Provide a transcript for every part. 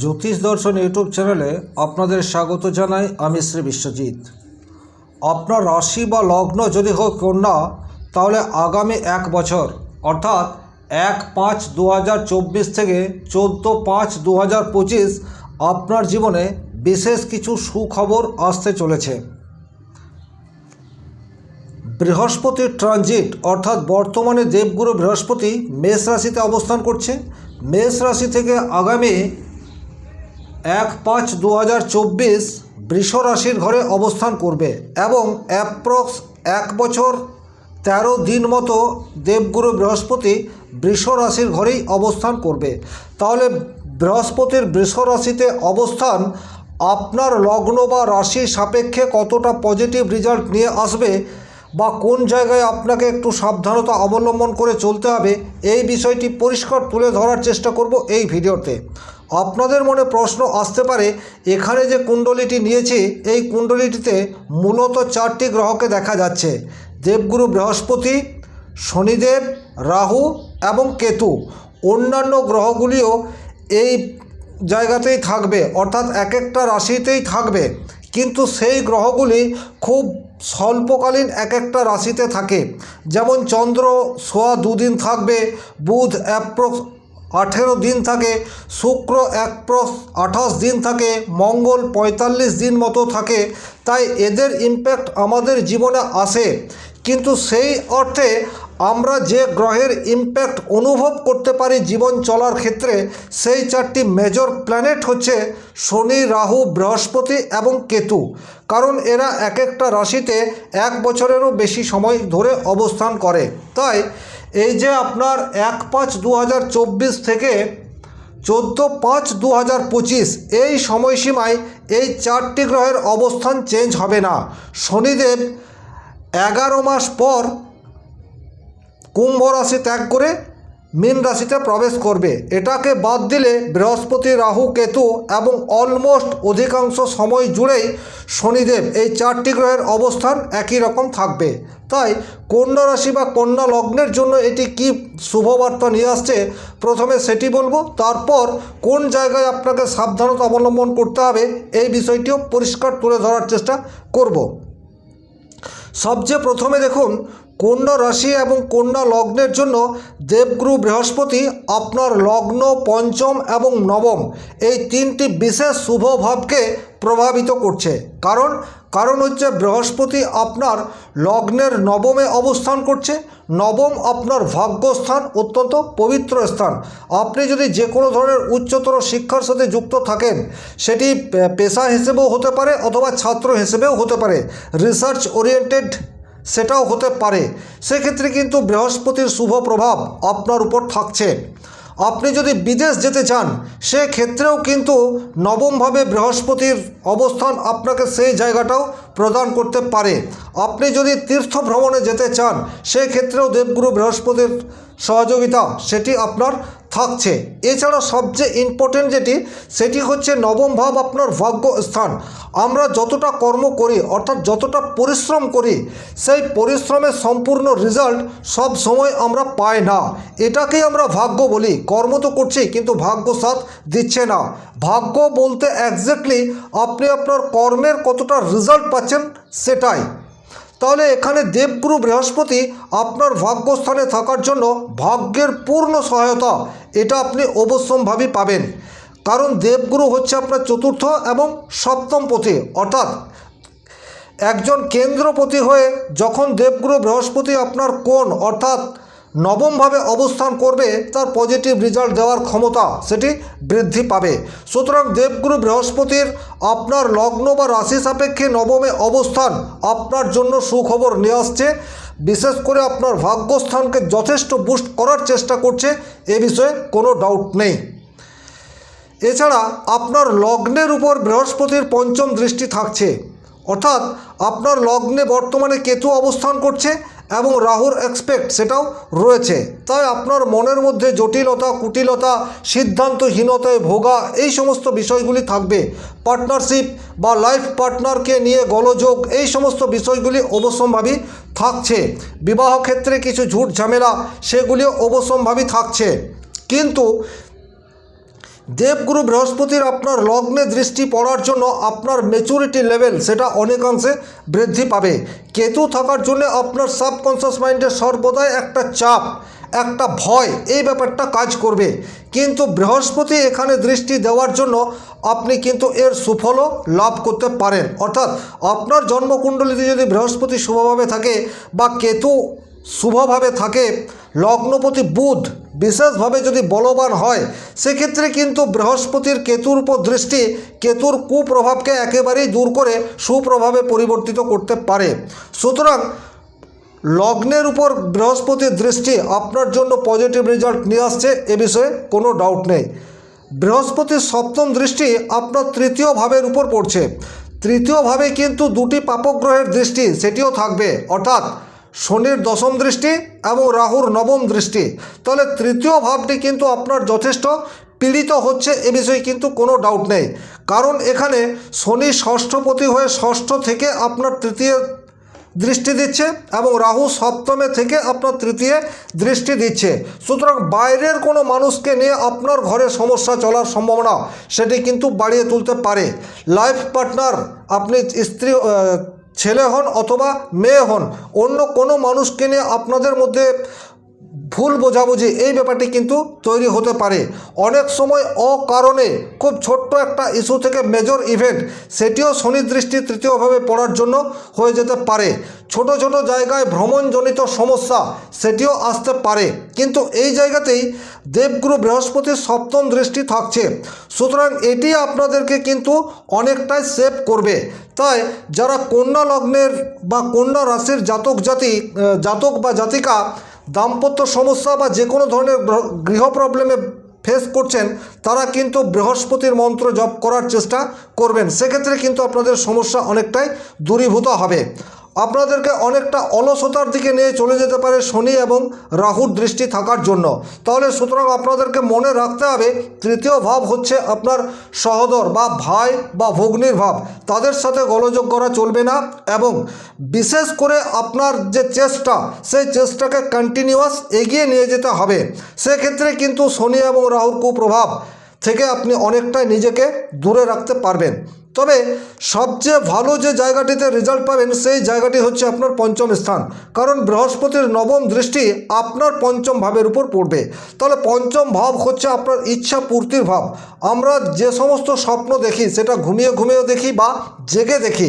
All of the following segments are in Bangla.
জ্যোতিষ দর্শন ইউটিউব চ্যানেলে আপনাদের স্বাগত জানাই আমি শ্রী বিশ্বজিৎ। আপনার রাশি বা লগ্ন যদি হয় কন্যা, তাহলে আগামী এক বছর, অর্থাৎ এক পাঁচ দু থেকে চোদ্দ পাঁচ দু পঁচিশ আপনার জীবনে বিশেষ কিছু সুখবর আসতে চলেছে। বৃহস্পতির ট্রানজিট, অর্থাৎ বর্তমানে দেবগুরু বৃহস্পতি মেষ রাশিতে অবস্থান করছে। মেষ রাশি থেকে আগামী এক পাঁচ দু হাজার চব্বিশ বৃষ রাশির ঘরে অবস্থান করবে এবং অ্যাপ্রক্স এক বছর তেরো দিন মতো দেবগুরু বৃহস্পতি বৃষ রাশির ঘরেই অবস্থান করবে। তাহলে বৃহস্পতির বৃষ রাশিতে অবস্থান আপনার লগ্ন বা রাশির সাপেক্ষে কতটা পজিটিভ রেজাল্ট নিয়ে আসবে বা কোন জায়গায় আপনাকে একটু সাবধানতা অবলম্বন করে চলতে হবে, এই বিষয়টি পরিষ্কার তুলে ধরার চেষ্টা করব এই ভিডিওতে। আপনাদের মনে প্রশ্ন আসতে পারে, এখানে যে কুণ্ডলিটি নিয়েছি, এই কুণ্ডলিটিতে মূলত চারটি গ্রহকে দেখা যাচ্ছে। দেবগুরু বৃহস্পতি, শনিদেব, রাহু এবং কেতু। অন্যান্য গ্রহগুলিও এই জায়গাতেই থাকবে, অর্থাৎ এক একটা রাশিতেই থাকবে। কিন্তু সেই গ্রহগুলি খুব স্বল্পকালীন এক একটা রাশিতে থাকে। যেমন চন্দ্র সোয়া দুদিন থাকবে, বুধ অ্যাপ্রক্স আঠেরো দিন থাকে, শুক্র অ্যাপ্রক্স আঠাশ দিন থাকে, মঙ্গল পঁয়তাল্লিশ দিন মতো থাকে, তাই এদের ইম্প্যাক্ট আমাদের জীবনে আসে। কিন্তু সেই অর্থে আমরা যে গ্রহের ইম্প্যাক্ট অনুভব করতে পারি জীবন চলার ক্ষেত্রে, সেই চারটি মেজর প্ল্যানেট হচ্ছে শনি, রাহু, বৃহস্পতি এবং কেতু। কারণ এরা এক একটা রাশিতে এক বছরেরও বেশি সময় ধরে অবস্থান করে। তাই এই যে আপনার এক পাঁচ দু থেকে চোদ্দ পাঁচ দু হাজার পঁচিশ এই সময়সীমায় এই চারটি গ্রহের অবস্থান চেঞ্জ হবে না। শনিদেব এগারো মাস পর কুম্ভ রাশি ত্যাগ করে মীন রাশিতে প্রবেশ করবে। এটাকে বাদ দিলে বৃহস্পতি, রাহু, কেতু এবং অলমোস্ট অধিকাংশ সময় জুড়েই শনিদেব এই চারটি গ্রহের অবস্থান একই রকম থাকবে। তাই কন্যা রাশি বা কন্যা লগ্নের জন্য এটি কি শুভবার্তা নিয়ে আসছে, প্রথমে সেটি বলব। তারপর কোন জায়গায় আপনাকে সাবধানতা অবলম্বন করতে হবে, এই বিষয়টিও পরিষ্কার তুলে ধরার চেষ্টা করব। সবচেয়ে প্রথমে দেখুন কন্যা রাশি এবং কন্যা লগ্নের জন্য দেবগুরু বৃহস্পতি আপনার লগ্ন, পঞ্চম এবং নবম এই তিনটি বিশেষ শুভ ভাবকে প্রভাবিত করছে। কারণ কারণ হচ্ছে বৃহস্পতি আপনার লগ্নের নবমে অবস্থান করছে। নবম আপনার ভাগ্যস্থান অত্যন্ত পবিত্র স্থান। আপনি যদি যে কোনো ধরনের উচ্চতর শিক্ষার সাথে যুক্ত থাকেন, সেটি পেশা হিসেবেও হতে পারে অথবা ছাত্র হিসেবেও হতে পারে। রিসার্চ ওরিয়েন্টেড সেটাও হতে পারে। সেক্ষেত্রে কিন্তু বৃহস্পতির শুভ প্রভাব আপনার উপর থাকছে। আপনি যদি বিদেশ যেতে চান, সেক্ষেত্রেও কিন্তু নবমভাবে বৃহস্পতির অবস্থান আপনাকে সেই জায়গাটাও প্রদান করতে পারে। আপনি যদি তীর্থ ভ্রমণে যেতে চান, সেক্ষেত্রেও দেবগুরু বৃহস্পতির সহযোগিতা, সেটি আপনার থাকছে। এছাড়া সবচেয়ে ইম্পর্টেন্ট যেটি, সেটি হচ্ছে নবম ভাব আপনার ভাগ্য স্থান আমরা যতটা কর্ম করি, অর্থাৎ যতটা পরিশ্রম করি, সেই পরিশ্রমের সম্পূর্ণ রেজাল্ট সব সময় আমরা পাই না। এটাকেই আমরা ভাগ্য বলি। কর্ম তো করছি কিন্তু ভাগ্য সাথ দিচ্ছে না। ভাগ্য বলতে একজ্যাক্টলি আপনি আপনার কর্মের কতটা রেজাল্ট পাচ্ছেন, সেটাই। তাহলে এখানে দেবগুরু বৃহস্পতি আপনার ভাগ্যস্থানে থাকার জন্য ভাগ্যের পূর্ণ সহায়তা, এটা আপনি অবশ্যম্ভাবী পাবেন। কারণ দেবগুরু হচ্ছে আপনার চতুর্থ এবং সপ্তম পথে, অর্থাৎ একজন কেন্দ্রপতি হয়ে যখন দেবগুরু বৃহস্পতি আপনার কোন অর্থাৎ নবমভাবে অবস্থান করবে তার পজিটিভ রেজাল্ট দেওয়ার ক্ষমতা সেটি বৃদ্ধি পাবে। সুতরাং দেবগুরু বৃহস্পতির আপনার লগ্ন বা রাশি সাপেক্ষে নবমে অবস্থান আপনার জন্য সুখবর নিয়ে আসছে। বিশেষ করে আপনার ভাগ্যস্থানকে যথেষ্ট বুস্ট করার চেষ্টা করছে, এ বিষয়ে কোনো ডাউট নেই। এছাড়া আপনার লগ্নের উপর বৃহস্পতির পঞ্চম দৃষ্টি থাকছে। অর্থাৎ আপনার লগ্নে বর্তমানে কেতু অবস্থান করছে এবং রাহুর এক্সপেক্ট সেটাও রয়েছে। তাই আপনার মনের মধ্যে জটিলতা, কুটিলতা, সিদ্ধান্তহীনতায় ভোগা এই সমস্ত বিষয়গুলি থাকবে। পার্টনারশিপ বা লাইফ পার্টনারকে নিয়ে গোলযোগ এই সমস্ত বিষয়গুলি অবশ্যম্ভাবী থাকছে। বিবাহ ক্ষেত্রে কিছু ঝুট ঝামেলা, সেগুলিও অবশ্যম্ভাবী থাকছে। কিন্তু দেবগুরু বৃহস্পতির আপনার লগ্নে দৃষ্টি পড়ার জন্য আপনার মেচুরিটি লেভেল সেটা অনেকাংশে বৃদ্ধি পাবে। কেতু থাকার জন্য আপনার সাবকনসিয়াস মাইন্ডে সর্বদাই একটা চাপ, একটা ভয়, এই ব্যাপারটা কাজ করবে। কিন্তু বৃহস্পতি এখানে দৃষ্টি দেওয়ার জন্য আপনি কিন্তু এর সুফলও লাভ করতে পারেন। অর্থাৎ আপনার জন্মকুণ্ডলিতে যদি বৃহস্পতি শুভভাবে থাকে বা কেতু শুভভাবে থাকে। লগ্নপতি বুধ বিশেষভাবে যদি বলবান হয়, সেক্ষেত্রে কিন্তু বৃহস্পতির কেতুর উপর দৃষ্টি, কেতুর কুপ্রভাবকে একেবারেই দূর করে সুপ্রভাবে পরিবর্তিত করতে পারে। সুতরাং লগ্নের উপর বৃহস্পতির দৃষ্টি আপনার জন্য পজিটিভ রেজাল্ট নিয়ে আসছে এ বিষয়ে কোনো ডাউট নেই। বৃহস্পতির সপ্তম দৃষ্টি আপনার তৃতীয় ভাবের উপর পড়ছে। তৃতীয়ভাবে কিন্তু দুটি পাপগ্রহের দৃষ্টি, সেটিও থাকবে। অর্থাৎ শনির দশম দৃষ্টি এবং রাহুর নবম দৃষ্টি। তাহলে তৃতীয় ভাবটি কিন্তু আপনার যথেষ্ট। পীড়িত হচ্ছে এ বিষয়ে কিন্তু কোনো ডাউট নেই। কারণ এখানে শনি ষষ্ঠপতি হয়ে ষষ্ঠ থেকে আপনার তৃতীয় দৃষ্টি দিচ্ছে এবং রাহু সপ্তমে থেকে আপনার তৃতীয় দৃষ্টি দিচ্ছে। সুতরাং বাইরের কোনো মানুষকে নিয়ে আপনার ঘরে সমস্যা চলার সম্ভাবনা, সেটি কিন্তু বাড়িয়ে তুলতে পারে। লাইফ পার্টনার আপনি স্ত্রী ছেলে হন অথবা মেয়ে হন অন্য কোনো মানুষকে নিয়ে আপনাদের মধ্যে ভুল বোঝাবুঝি এই ব্যাপারটি কিন্তু তৈরি হতে পারে। অনেক সময় অকারণে খুব ছোট্ট একটা ইস্যু থেকে মেজর ইভেন্ট, সেটিও শনি দৃষ্টি তৃতীয়ভাবে পড়ার জন্য হয়ে যেতে পারে। ছোট ছোট জায়গায় ভ্রমণজনিত সমস্যা, সেটিও আসতে পারে। কিন্তু এই জায়গাতেই দেবগুরু বৃহস্পতির সপ্তম দৃষ্টি থাকছে। সুতরাং এটি আপনাদেরকে কিন্তু অনেকটাই সেভ করবে। তাই যারা কন্যা লগ্নের বা কন্যা রাশির জাতক জাতি জাতক বা জাতিকা দাম্পত্য সমস্যা বা যে কোনো ধরনের গৃহ প্রবলেমে ফেস করছেন, তারা কিন্তু বৃহস্পতির মন্ত্র জপ করার চেষ্টা করবেন। সেক্ষেত্রে কিন্তু আপনাদের সমস্যা অনেকটাই দূরীভূত হবে। আপনাদেরকে অনেকটা অলসতার দিকে নিয়ে চলে যেতে পারে শনি এবং রাহুর দৃষ্টি থাকার জন্য। তাহলে সুতরাং আপনাদেরকে মনে রাখতে হবে, তৃতীয় ভাব হচ্ছে আপনার সহদর বা ভাই বা ভগ্নির ভাব। তাদের সাথে গোলযোগ করা চলবে না এবং বিশেষ করে আপনার যে চেষ্টা, সেই চেষ্টাকে কন্টিনিউয়াস এগিয়ে নিয়ে যেতে হবে। সেক্ষেত্রে কিন্তু শনি এবং রাহুর কুপ্রভাব থেকে আপনি অনেকটাই নিজেকে দূরে রাখতে পারবেন। তবে সবচেয়ে ভালো যে জায়গাটিতে রেজাল্ট পাবেন সেই জায়গাটি হচ্ছে আপনার পঞ্চম স্থান। কারণ বৃহস্পতির নবম দৃষ্টি আপনার পঞ্চম ভাবের উপর পড়বে। তাহলে পঞ্চম ভাব হচ্ছে আপনার ইচ্ছা পূর্তির ভাব। আমরা যে সমস্ত স্বপ্ন দেখি, সেটা ঘুমিয়ে ঘুমিয়ে দেখি বা জেগে দেখি।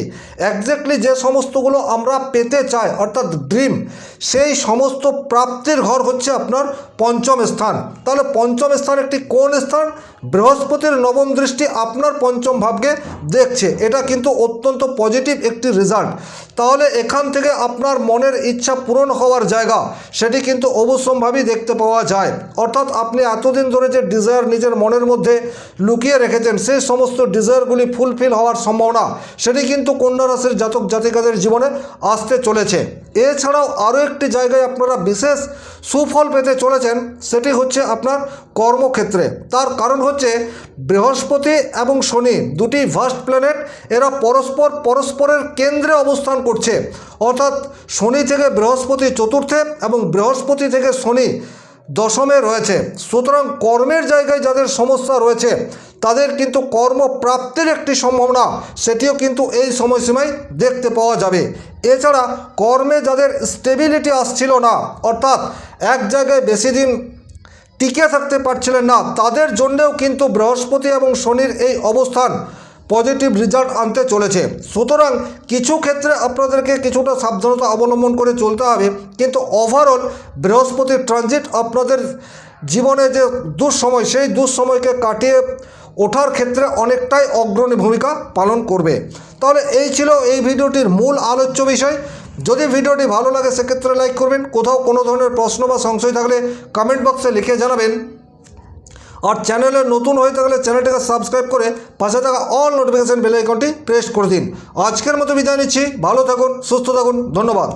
একজ্যাক্টলি যে সমস্তগুলো আমরা পেতে চাই, অর্থাৎ ড্রিম সেই সমস্ত প্রাপ্তির ঘর হচ্ছে আপনার পঞ্চম স্থান। তাহলে পঞ্চম স্থান একটি কোন স্থান? বৃহস্পতির নবম দৃষ্টি আপনার পঞ্চম ভাবকে দেখছে, এটা কিন্তু অত্যন্ত পজিটিভ একটি রেজাল্ট তাহলে এখান থেকে আপনার মনের ইচ্ছা পূরণ হওয়ার জায়গা, সেটি কিন্তু অবশ্যম্ভাবী দেখতে পাওয়া যায়। অর্থাৎ আপনি এতদিন ধরে যে ডিজায়ার নিজের মনের মধ্যে লুকিয়ে রেখেছেন, সেই সমস্ত ডিজায়ারগুলি ফুলফিল হওয়ার সম্ভাবনা, সেটি কিন্তু কন্যা রাশির জাতক জাতিকাদের জীবনে আসতে চলেছে। এছাড়াও আরও একটি জায়গায় আপনারা বিশেষ সুফল পেতে চলেছেন, সেটি হচ্ছে আপনার কর্মক্ষেত্রে। তার কারণ হচ্ছে বৃহস্পতি এবং শনি দুটি ভাস্ট প্ল্যানেট এরা পরস্পর, পরস্পরের কেন্দ্রে অবস্থান করছে। অর্থাৎ শনি থেকে বৃহস্পতি চতুর্থে এবং বৃহস্পতি থেকে শনি দশমে রয়েছে। সুতরাং কর্মের জায়গায় যাদের সমস্যা রয়েছে, তাদের কিন্তু কর্মপ্রাপ্তির একটি সম্ভাবনা, সেটিও কিন্তু এই সময়সীমায় দেখতে পাওয়া যাবে। এছাড়া কর্মে যাদের স্টেবিলিটি আসছিল না, অর্থাৎ এক জায়গায় বেশি দিন টিকে থাকতে পারছিলেন না, তাদের জন্যেও কিন্তু বৃহস্পতি এবং শনির এই অবস্থান পজিটিভ রেজাল্ট আনতে চলেছে। সুতরাং কিছু ক্ষেত্রে আপনাদেরকে কিছুটা সাবধানতা অবলম্বন করে চলতে হবে। কিন্তু ওভারঅল বৃহস্পতির ট্রানজিট আপনাদের জীবনে যে দুঃসময়, সেই দুঃসময়কে কাটিয়ে ওঠার ক্ষেত্রে অনেকটাই অগ্রণী ভূমিকা পালন করবে। তাহলে এই ছিল এই ভিডিওটির মূল আলোচ্য বিষয়। যদি ভিডিওটি ভালো লাগে, সেক্ষেত্রে লাইক করবেন। কোথাও কোনো ধরনের প্রশ্ন বা সংশয় থাকলে কমেন্ট বক্সে লিখে জানাবেন। আর চ্যানেলে নতুন হয়ে থাকলে চ্যানেলটিকে সাবস্ক্রাইব করে পাশে থাকা অল নোটিফিকেশান বেল আইকনটি প্রেস করে দিন। আজকের মতো বিদায় নিচ্ছি। ভালো থাকুন, সুস্থ থাকুন। ধন্যবাদ।